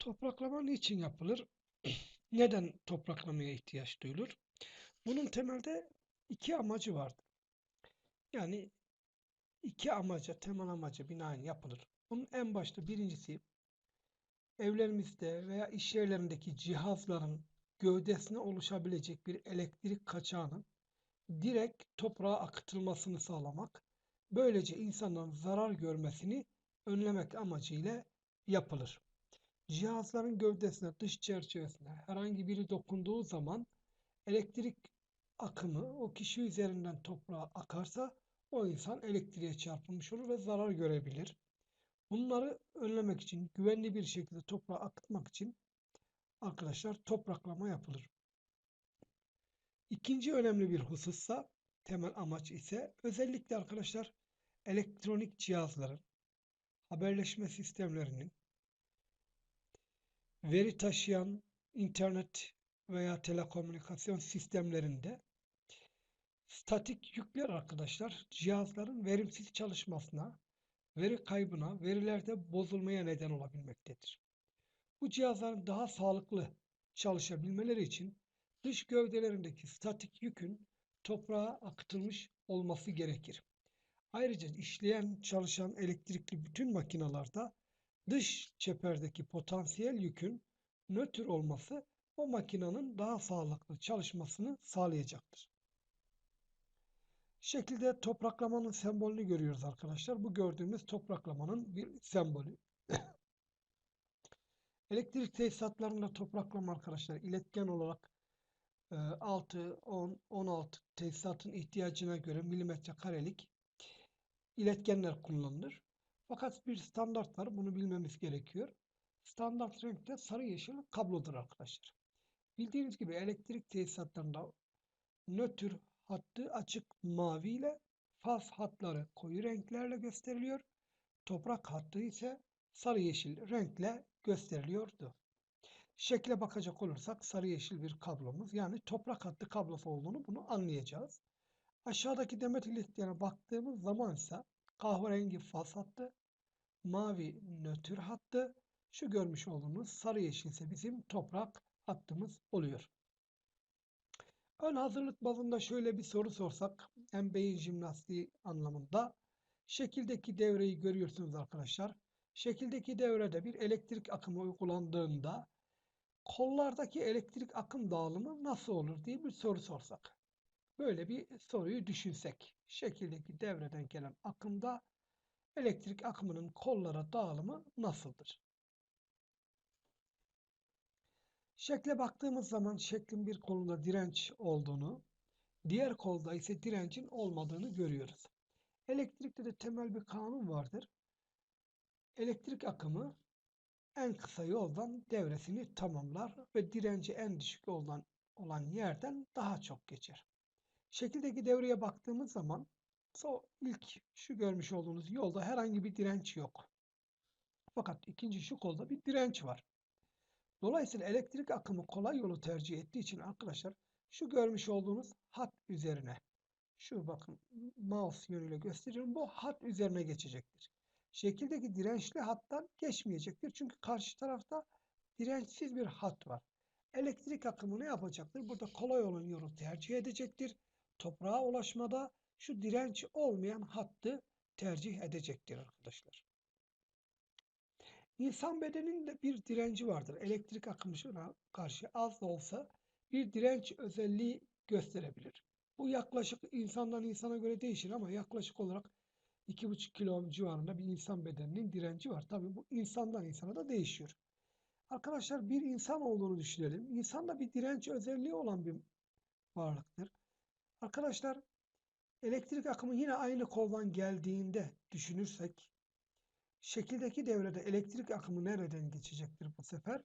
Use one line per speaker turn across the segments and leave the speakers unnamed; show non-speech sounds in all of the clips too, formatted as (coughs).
Topraklama niçin yapılır? (clears throat) Neden topraklamaya ihtiyaç duyulur? Bunun temelde iki amacı vardır. Yani iki amaca, temel amaca binaen yapılır. Bunun en başta birincisi evlerimizde veya iş yerlerindeki cihazların gövdesine oluşabilecek bir elektrik kaçağının direkt toprağa akıtılmasını sağlamak. Böylece insanların zarar görmesini önlemek amacıyla yapılır. Cihazların gövdesine, dış çerçevesine herhangi biri dokunduğu zaman elektrik akımı o kişi üzerinden toprağa akarsa o insan elektriğe çarpılmış olur ve zarar görebilir. Bunları önlemek için, güvenli bir şekilde toprağa akıtmak için arkadaşlar topraklama yapılır. İkinci önemli bir husussa temel amaç ise özellikle arkadaşlar elektronik cihazların, haberleşme sistemlerinin, veri taşıyan internet veya telekomünikasyon sistemlerinde statik yükler arkadaşlar cihazların verimsiz çalışmasına, veri kaybına, verilerde bozulmaya neden olabilmektedir. Bu cihazların daha sağlıklı çalışabilmeleri için dış gövdelerindeki statik yükün toprağa akıtılmış olması gerekir. Ayrıca işleyen, çalışan elektrikli bütün makinalarda dış çeperdeki potansiyel yükün nötr olması o makinenin daha sağlıklı çalışmasını sağlayacaktır. Şekilde topraklamanın sembolünü görüyoruz arkadaşlar. Bu gördüğümüz topraklamanın bir sembolü. (coughs) Elektrik tesisatlarında topraklama arkadaşlar iletken olarak 6, 10, 16 tesisatın ihtiyacına göre milimetre karelik iletkenler kullanılır. Fakat bir standart var. Bunu bilmemiz gerekiyor. Standart renkte sarı yeşil kablodur arkadaşlar. Bildiğiniz gibi elektrik tesisatlarında nötr hattı açık mavi ile faz hatları koyu renklerle gösteriliyor. Toprak hattı ise sarı yeşil renkle gösteriliyordu. Şekle bakacak olursak sarı yeşil bir kablomuz yani toprak hattı kablosu olduğunu bunu anlayacağız. Aşağıdaki demet iletiklerine baktığımız zaman ise kahverengi faz hattı, mavi nötr hattı, şu görmüş olduğunuz sarı yeşil ise bizim toprak hattımız oluyor. Ön hazırlık bazında şöyle bir soru sorsak hem beyin jimnastiği anlamında şekildeki devreyi görüyorsunuz arkadaşlar. Şekildeki devrede bir elektrik akımı uygulandığında kollardaki elektrik akım dağılımı nasıl olur diye bir soru sorsak. Böyle bir soruyu düşünsek. Şekildeki devreden gelen akımda elektrik akımının kollara dağılımı nasıldır? Şekle baktığımız zaman şeklin bir kolunda direnç olduğunu, diğer kolda ise direncin olmadığını görüyoruz. Elektrikte de temel bir kanun vardır. Elektrik akımı en kısa yoldan devresini tamamlar ve direnci en düşük olan, olan yerden daha çok geçer. Şekildeki devreye baktığımız zaman so ilk şu görmüş olduğunuz yolda herhangi bir direnç yok. Fakat ikinci şu kolda bir direnç var. Dolayısıyla elektrik akımı kolay yolu tercih ettiği için arkadaşlar şu görmüş olduğunuz hat üzerine şu bakın mouse yönüyle gösteriyorum bu hat üzerine geçecektir. Şekildeki dirençli hattan geçmeyecektir. Çünkü karşı tarafta dirençsiz bir hat var. Elektrik akımı ne yapacaktır? Burada kolay olan yolu tercih edecektir. Toprağa ulaşmada şu direnç olmayan hattı tercih edecektir arkadaşlar. İnsan bedeninde bir direnci vardır. Elektrik akımına karşı az da olsa bir direnç özelliği gösterebilir. Bu yaklaşık insandan insana göre değişir ama yaklaşık olarak 2,5 kilo civarında bir insan bedeninin direnci var. Tabii bu insandan insana da değişiyor. Arkadaşlar bir insan olduğunu düşünelim. İnsanda bir direnç özelliği olan bir varlıktır. Arkadaşlar elektrik akımı yine aynı koldan geldiğinde düşünürsek şekildeki devrede elektrik akımı nereden geçecektir bu sefer?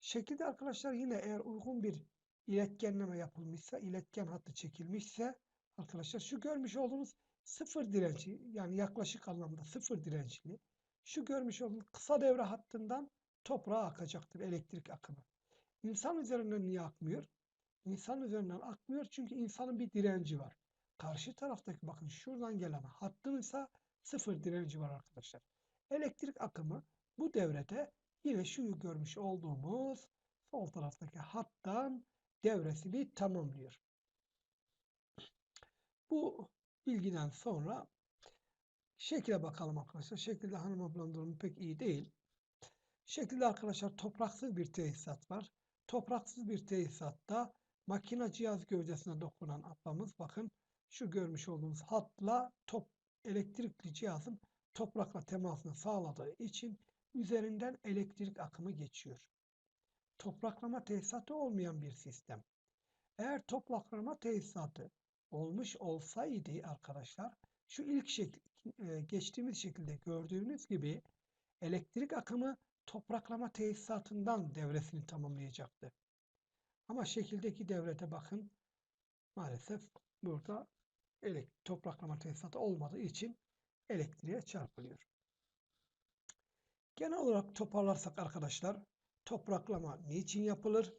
Şekilde arkadaşlar yine eğer uygun bir iletkenleme yapılmışsa, iletken hattı çekilmişse arkadaşlar şu görmüş olduğunuz sıfır direnci yani yaklaşık anlamda sıfır dirençli şu görmüş olduğunuz kısa devre hattından toprağa akacaktır elektrik akımı. İnsan üzerinden niye akmıyor? İnsan üzerinden akmıyor çünkü insanın bir direnci var. Karşı taraftaki bakın şuradan gelen hattın ise sıfır direnci var arkadaşlar. Elektrik akımı bu devrede yine şu görmüş olduğumuz sol taraftaki hattan devresini tamamlıyor. Bu bilgiden sonra şekile bakalım arkadaşlar. Şekilde hanım ablam durumu pek iyi değil. Şekilde arkadaşlar topraksız bir tesisat var. Topraksız bir tesisatta makine cihaz gövdesine dokunan ablamız bakın şu görmüş olduğunuz hatla top elektrikli cihazın toprakla temasını sağladığı için üzerinden elektrik akımı geçiyor. Topraklama tesisatı olmayan bir sistem. Eğer topraklama tesisatı olmuş olsaydı arkadaşlar şu ilk şekil, e, geçtiğimiz şekilde gördüğünüz gibi elektrik akımı topraklama tesisatından devresini tamamlayacaktı. Ama şekildeki devrede bakın maalesef burada elektrik, topraklama tesisatı olmadığı için elektriğe çarpılıyor. Genel olarak toparlarsak arkadaşlar topraklama niçin yapılır?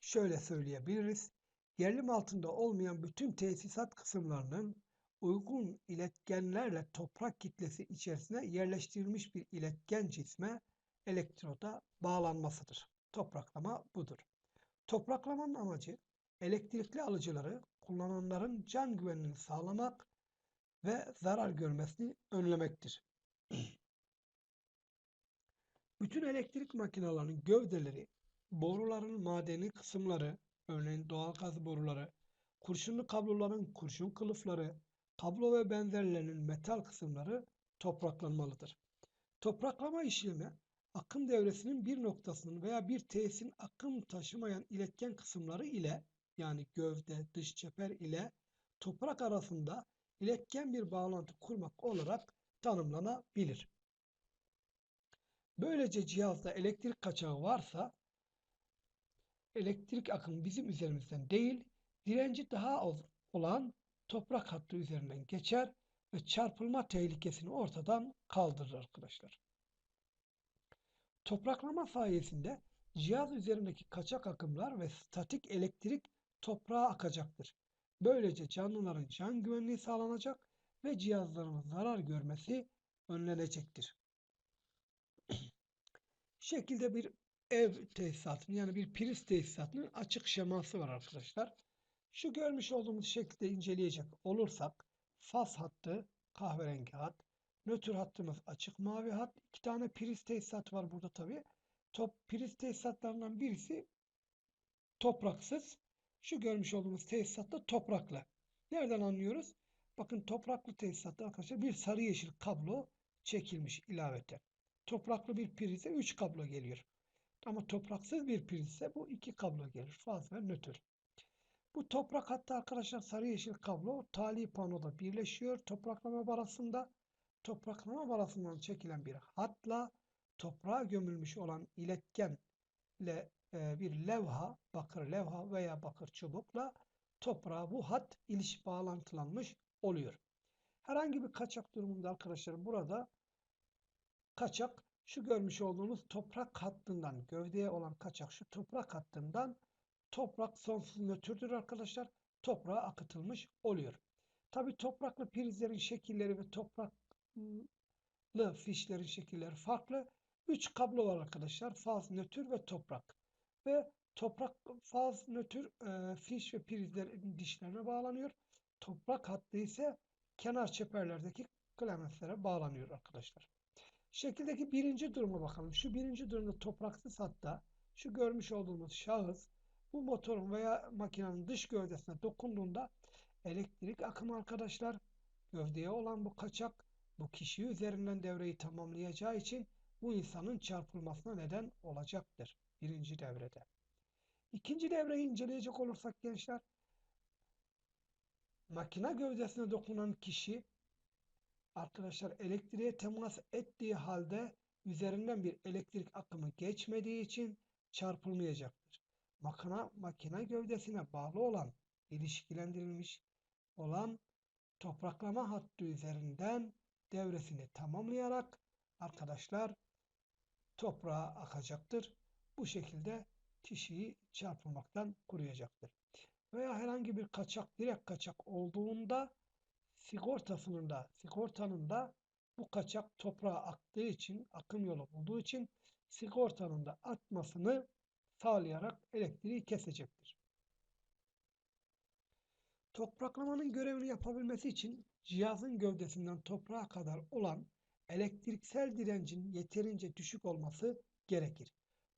Şöyle söyleyebiliriz. Gerilim altında olmayan bütün tesisat kısımlarının uygun iletkenlerle toprak kitlesi içerisine yerleştirilmiş bir iletken cisme elektroda bağlanmasıdır. Topraklama budur. Topraklamanın amacı elektrikli alıcıları kullananların can güvenliğini sağlamak ve zarar görmesini önlemektir. (clears throat) Bütün elektrik makinelerinin gövdeleri, boruların madeni kısımları, örneğin doğalgaz boruları, kurşunlu kabloların kurşun kılıfları, kablo ve benzerlerinin metal kısımları topraklanmalıdır. Topraklama işlemi akım devresinin bir noktasının veya bir tesisin akım taşımayan iletken kısımları ile yani gövde, dış çeper ile toprak arasında iletken bir bağlantı kurmak olarak tanımlanabilir. Böylece cihazda elektrik kaçağı varsa elektrik akımı bizim üzerimizden değil, direnci daha az olan toprak hattı üzerinden geçer ve çarpılma tehlikesini ortadan kaldırır arkadaşlar. Topraklama sayesinde cihaz üzerindeki kaçak akımlar ve statik elektrik toprağa akacaktır. Böylece canlıların can güvenliği sağlanacak ve cihazların zarar görmesi önlenecektir. (clears throat) Şekilde bir ev tesisatının yani bir priz tesisatının açık şeması var arkadaşlar. Şu görmüş olduğumuz şekilde inceleyecek olursak faz hattı kahverengi hat, nötr hattımız açık mavi hat. iki tane priz tesisat var burada tabi. Top priz tesisatlarından birisi topraksız. Şu görmüş olduğumuz tesisatta topraklı. Nereden anlıyoruz? Bakın topraklı tesisatta arkadaşlar bir sarı yeşil kablo çekilmiş ilaveten. Topraklı bir prize 3 kablo geliyor. Ama topraksız bir prize bu iki kablo gelir. Faz ve nötr. Bu toprak hatta arkadaşlar sarı yeşil kablo tali panoda birleşiyor. Topraklama barasında topraklama barasından çekilen bir hatla toprağa gömülmüş olan iletkenle bir levha, bakır levha veya bakır çubukla toprağa bu hat iliş bağlantılanmış oluyor. Herhangi bir kaçak durumunda arkadaşlar burada kaçak şu görmüş olduğunuz toprak hattından gövdeye olan kaçak şu toprak hattından toprak sonsuz nötrdür arkadaşlar. Toprağa akıtılmış oluyor. Tabi topraklı prizlerin şekilleri ve topraklı fişlerin şekilleri farklı. 3 kablo var arkadaşlar. Faz, nötr ve toprak. Ve toprak faz, nötr, e, fiş ve prizlerin dişlerine bağlanıyor. Toprak hattı ise kenar çeperlerdeki klemenslere bağlanıyor arkadaşlar. Şekildeki birinci duruma bakalım. Şu birinci durumda topraksız hatta şu görmüş olduğumuz şahıs bu motorun veya makinenin dış gövdesine dokunduğunda elektrik akımı arkadaşlar gövdeye olan bu kaçak bu kişi üzerinden devreyi tamamlayacağı için bu insanın çarpılmasına neden olacaktır. Birinci devrede. İkinci devreyi inceleyecek olursak gençler makine gövdesine dokunan kişi arkadaşlar elektriğe temas ettiği halde üzerinden bir elektrik akımı geçmediği için çarpılmayacaktır. Makine, makine gövdesine bağlı olan ilişkilendirilmiş olan topraklama hattı üzerinden devresini tamamlayarak arkadaşlar toprağa akacaktır. Bu şekilde kişiyi çarpılmaktan koruyacaktır. Veya herhangi bir kaçak, direkt kaçak olduğunda sigortasının da, sigortanın da bu kaçak toprağa aktığı için, akım yolu olduğu için sigortanın da atmasını sağlayarak elektriği kesecektir. Topraklamanın görevini yapabilmesi için cihazın gövdesinden toprağa kadar olan elektriksel direncin yeterince düşük olması gerekir.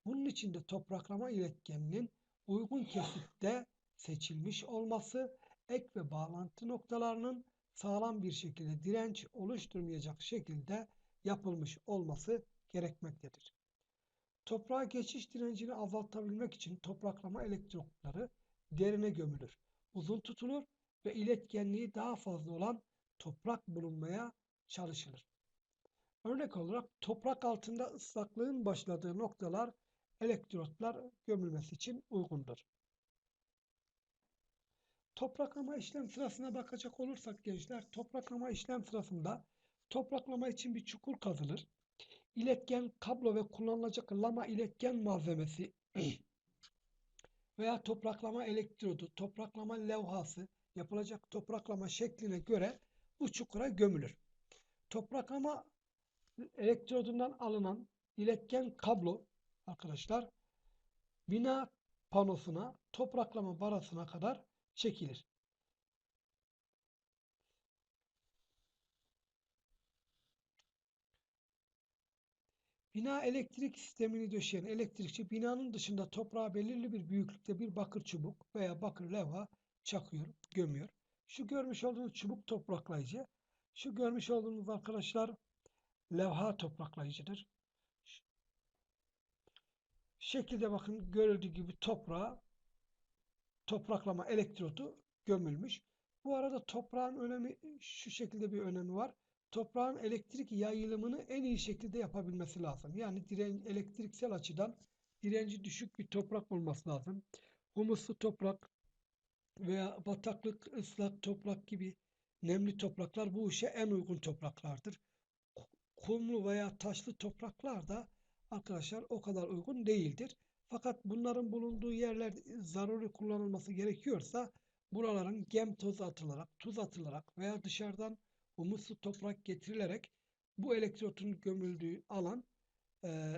Bunun için de topraklama iletkeninin uygun kesitte seçilmiş olması, ek ve bağlantı noktalarının sağlam bir şekilde direnç oluşturmayacak şekilde yapılmış olması gerekmektedir. Toprağa geçiş direncini azaltabilmek için topraklama elektrotları derine gömülür, uzun tutulur ve iletkenliği daha fazla olan toprak bulunmaya çalışılır. Örnek olarak toprak altında ıslaklığın başladığı noktalar elektrotlar gömülmesi için uygundur. Topraklama işlem sırasına bakacak olursak gençler, topraklama işlem sırasında topraklama için bir çukur kazılır. İletken kablo ve kullanılacak lama iletken malzemesi (clears throat) veya topraklama elektrodu, topraklama levhası yapılacak topraklama şekline göre bu çukura gömülür. Topraklama elektrodundan alınan iletken kablo arkadaşlar bina panosuna topraklama barasına kadar çekilir. Bina elektrik sistemini döşeyen elektrikçi binanın dışında toprağa belirli bir büyüklükte bir bakır çubuk veya bakır levha çakıyor, gömüyor. Şu görmüş olduğunuz çubuk topraklayıcı. Şu görmüş olduğunuz arkadaşlar levha topraklayıcıdır. Şekilde bakın görüldüğü gibi toprağa topraklama elektrodu gömülmüş. Bu arada toprağın önemi şu şekilde bir önemi var. Toprağın elektrik yayılımını en iyi şekilde yapabilmesi lazım. Yani diren, elektriksel açıdan direnci düşük bir toprak olması lazım. Humuslu toprak veya bataklık, ıslak toprak gibi nemli topraklar bu işe en uygun topraklardır. Kumlu veya taşlı topraklar da arkadaşlar o kadar uygun değildir. Fakat bunların bulunduğu yerler zaruri kullanılması gerekiyorsa buraların gem tozu atılarak, tuz atılarak veya dışarıdan humuslu toprak getirilerek bu elektrotun gömüldüğü alan e,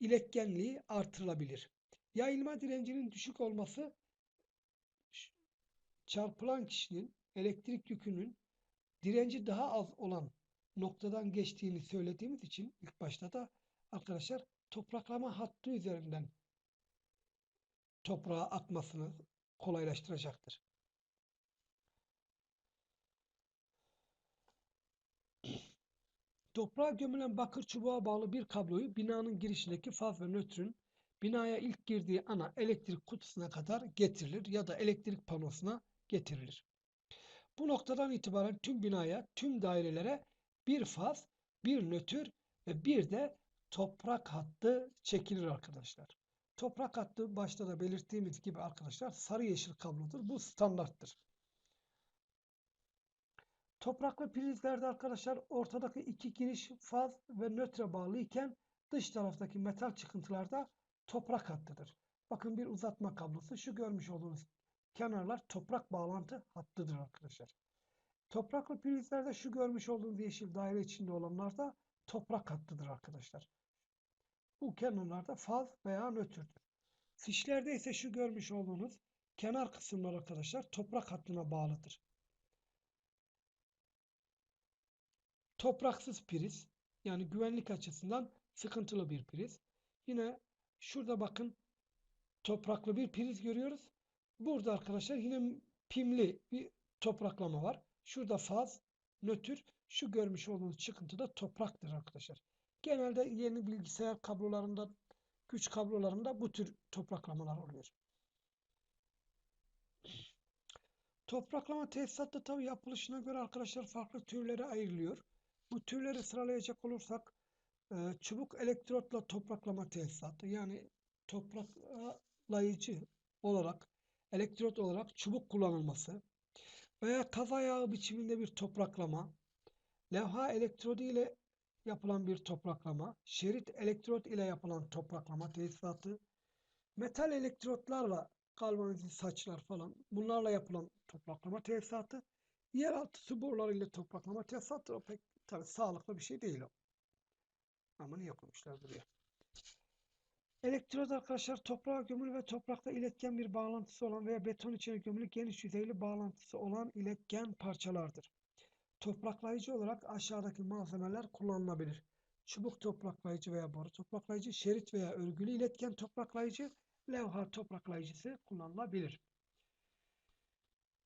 iletkenliği artırılabilir. Yayılma direncinin düşük olması çarpılan kişinin elektrik yükünün direnci daha az olan noktadan geçtiğini söylediğimiz için ilk başta da arkadaşlar topraklama hattı üzerinden toprağa akmasını kolaylaştıracaktır. Toprağa gömülen bakır çubuğa bağlı bir kabloyu binanın girişindeki faz ve nötrün binaya ilk girdiği ana elektrik kutusuna kadar getirilir ya da elektrik panosuna getirilir. Bu noktadan itibaren tüm binaya, tüm dairelere bir faz, bir nötr ve bir de toprak hattı çekilir arkadaşlar. Toprak hattı başta da belirttiğimiz gibi arkadaşlar sarı yeşil kablodur. Bu standarttır. Topraklı prizlerde arkadaşlar ortadaki iki giriş faz ve nötre bağlı iken dış taraftaki metal çıkıntılarda toprak hattıdır. Bakın bir uzatma kablosu. Şu görmüş olduğunuz kenarlar toprak bağlantı hattıdır arkadaşlar. Topraklı prizlerde şu görmüş olduğunuz yeşil daire içinde olanlar da toprak hattıdır arkadaşlar. Bu kenarlarda faz veya nötrdür. Fişlerde ise şu görmüş olduğunuz kenar kısımlar arkadaşlar toprak hattına bağlıdır. Topraksız priz yani güvenlik açısından sıkıntılı bir priz. Yine şurada bakın topraklı bir priz görüyoruz. Burada arkadaşlar yine pimli bir topraklama var. Şurada faz, nötr, şu görmüş olduğunuz çıkıntı da topraktır arkadaşlar. Genelde yeni bilgisayar kablolarında, güç kablolarında bu tür topraklamalar oluyor. Topraklama tesisatı tabi yapılışına göre arkadaşlar farklı türlere ayrılıyor. Bu türleri sıralayacak olursak e, çubuk elektrotla topraklama tesisatı yani topraklayıcı olarak elektrot olarak çubuk kullanılması veya kaza yağı biçiminde bir topraklama, levha elektrodu ile yapılan bir topraklama, şerit elektrot ile yapılan topraklama tesisatı, metal elektrotlarla galvanize saçlar falan bunlarla yapılan topraklama tesisatı, yeraltı su boruları ile topraklama tesisatı o pek tabii sağlıklı bir şey değil o. Ama niye koymuşlar buraya? Elektrot arkadaşlar toprağa gömülü ve toprakla iletken bir bağlantısı olan veya beton içine gömülü geniş yüzeyli bağlantısı olan iletken parçalardır. Topraklayıcı olarak aşağıdaki malzemeler kullanılabilir. Çubuk topraklayıcı veya boru topraklayıcı, şerit veya örgülü iletken topraklayıcı, levha topraklayıcısı kullanılabilir.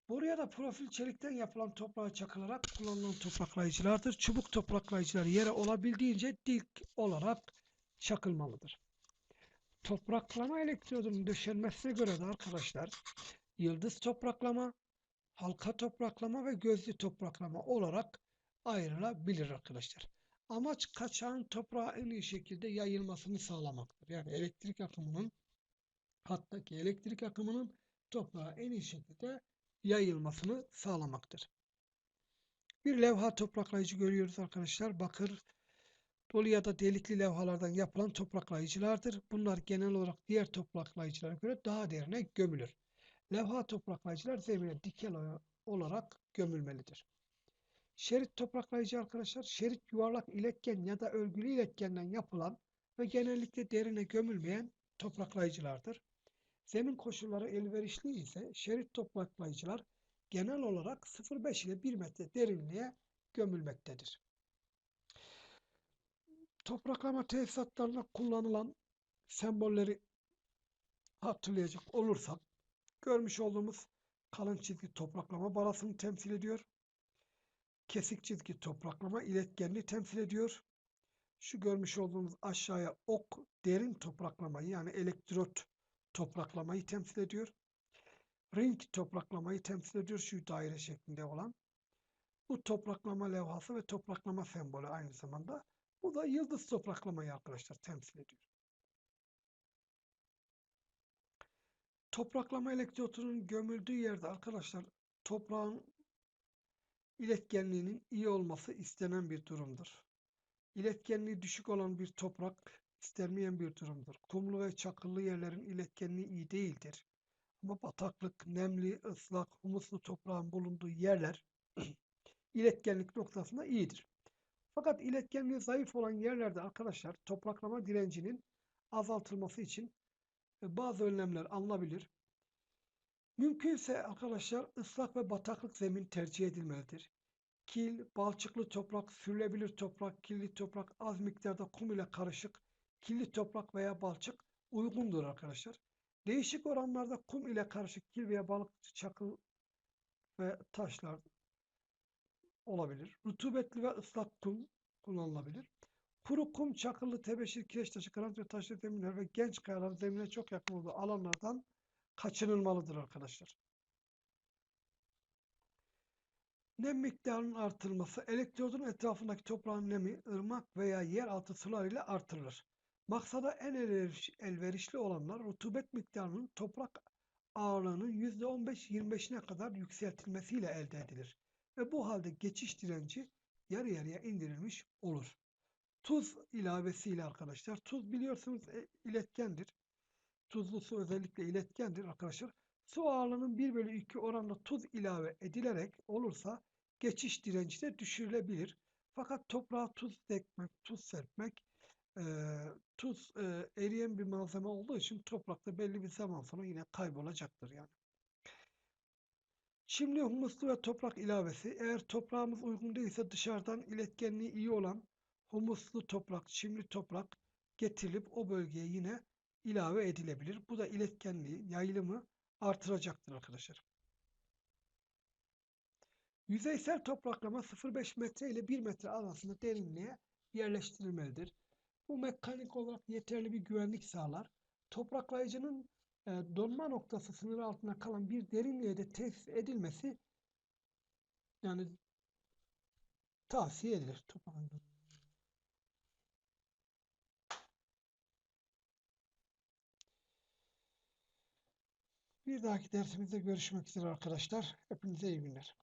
Boru ya da profil çelikten yapılan toprağa çakılarak kullanılan topraklayıcılardır. Çubuk topraklayıcılar yere olabildiğince dik olarak çakılmalıdır. Topraklama elektrodunun döşenmesine göre de arkadaşlar yıldız topraklama, halka topraklama ve gözlü topraklama olarak ayrılabilir arkadaşlar. Amaç kaçağın toprağa en iyi şekilde yayılmasını sağlamaktır. Yani elektrik akımının hattaki elektrik akımının toprağa en iyi şekilde yayılmasını sağlamaktır. Bir levha topraklayıcı görüyoruz arkadaşlar. Bakır, dolu ya da delikli levhalardan yapılan topraklayıcılardır. Bunlar genel olarak diğer topraklayıcılara göre daha derine gömülür. Levha topraklayıcılar zemine dikel olarak gömülmelidir. Şerit topraklayıcı arkadaşlar, şerit yuvarlak iletken ya da örgülü iletkenden yapılan ve genellikle derine gömülmeyen topraklayıcılardır. Zemin koşulları elverişli ise şerit topraklayıcılar genel olarak 0,5 ile 1 metre derinliğe gömülmektedir. Topraklama tesisatlarında kullanılan sembolleri hatırlayacak olursak görmüş olduğumuz kalın çizgi topraklama barasını temsil ediyor. Kesik çizgi topraklama iletkenliği temsil ediyor. Şu görmüş olduğumuz aşağıya ok derin topraklamayı yani elektrot topraklamayı temsil ediyor. Ring topraklamayı temsil ediyor şu daire şeklinde olan. Bu topraklama levhası ve topraklama sembolü aynı zamanda. Bu da yıldız topraklamayı arkadaşlar temsil ediyor. Topraklama elektrotunun gömüldüğü yerde arkadaşlar toprağın iletkenliğinin iyi olması istenen bir durumdur. İletkenliği düşük olan bir toprak istenmeyen bir durumdur. Kumlu ve çakıllı yerlerin iletkenliği iyi değildir. Ama bataklık, nemli, ıslak, humuslu toprağın bulunduğu yerler (clears throat) iletkenlik noktasında iyidir. Fakat iletkenliği zayıf olan yerlerde arkadaşlar topraklama direncinin azaltılması için bazı önlemler alınabilir. Mümkünse arkadaşlar ıslak ve bataklık zemin tercih edilmelidir. Kil, balçıklı toprak, sürülebilir toprak, kirli toprak, az miktarda kum ile karışık kirli toprak veya balçık uygundur arkadaşlar. Değişik oranlarda kum ile karışık kil veya balıkçı çakıl ve taşlar olabilir. Rutubetli ve ıslak kum kullanılabilir. Kuru kum, çakıllı, tebeşir, kireç taşı, granit ve taşlı zeminler ve genç kayaların zemine çok yakın olduğu alanlardan kaçınılmalıdır arkadaşlar. Nem miktarının artırılması elektrodun etrafındaki toprağın nemi ırmak veya yeraltı sular ile artırılır. Maksada en elverişli olanlar rutubet miktarının toprak ağırlığının %15-25'ine kadar yükseltilmesiyle elde edilir. Ve bu halde geçiş direnci yarı yarıya indirilmiş olur. Tuz ilavesiyle arkadaşlar. Tuz biliyorsunuz e, iletkendir. Tuzlu su özellikle iletkendir arkadaşlar. Su ağırlığının 1 bölü 2 oranında tuz ilave edilerek olursa geçiş direnci de düşürülebilir. Fakat toprağa tuz ekmek, tuz serpmek e, tuz e, eriyen bir malzeme olduğu için toprakta belli bir zaman sonra yine kaybolacaktır yani. Çimli humuslu ve toprak ilavesi eğer toprağımız uygun değilse dışarıdan iletkenliği iyi olan humuslu toprak, çimli toprak getirilip o bölgeye yine ilave edilebilir. Bu da iletkenliği, yayılımı artıracaktır arkadaşlar. Yüzeysel topraklama 0,5 metre ile 1 metre arasında derinliğe yerleştirilmelidir. Bu mekanik olarak yeterli bir güvenlik sağlar. Topraklayıcının e, donma noktası sınırı altında kalan bir derinliğe de tesis edilmesi yani tavsiye edilir. Bir dahaki dersimizde görüşmek üzere arkadaşlar. Hepinize iyi günler.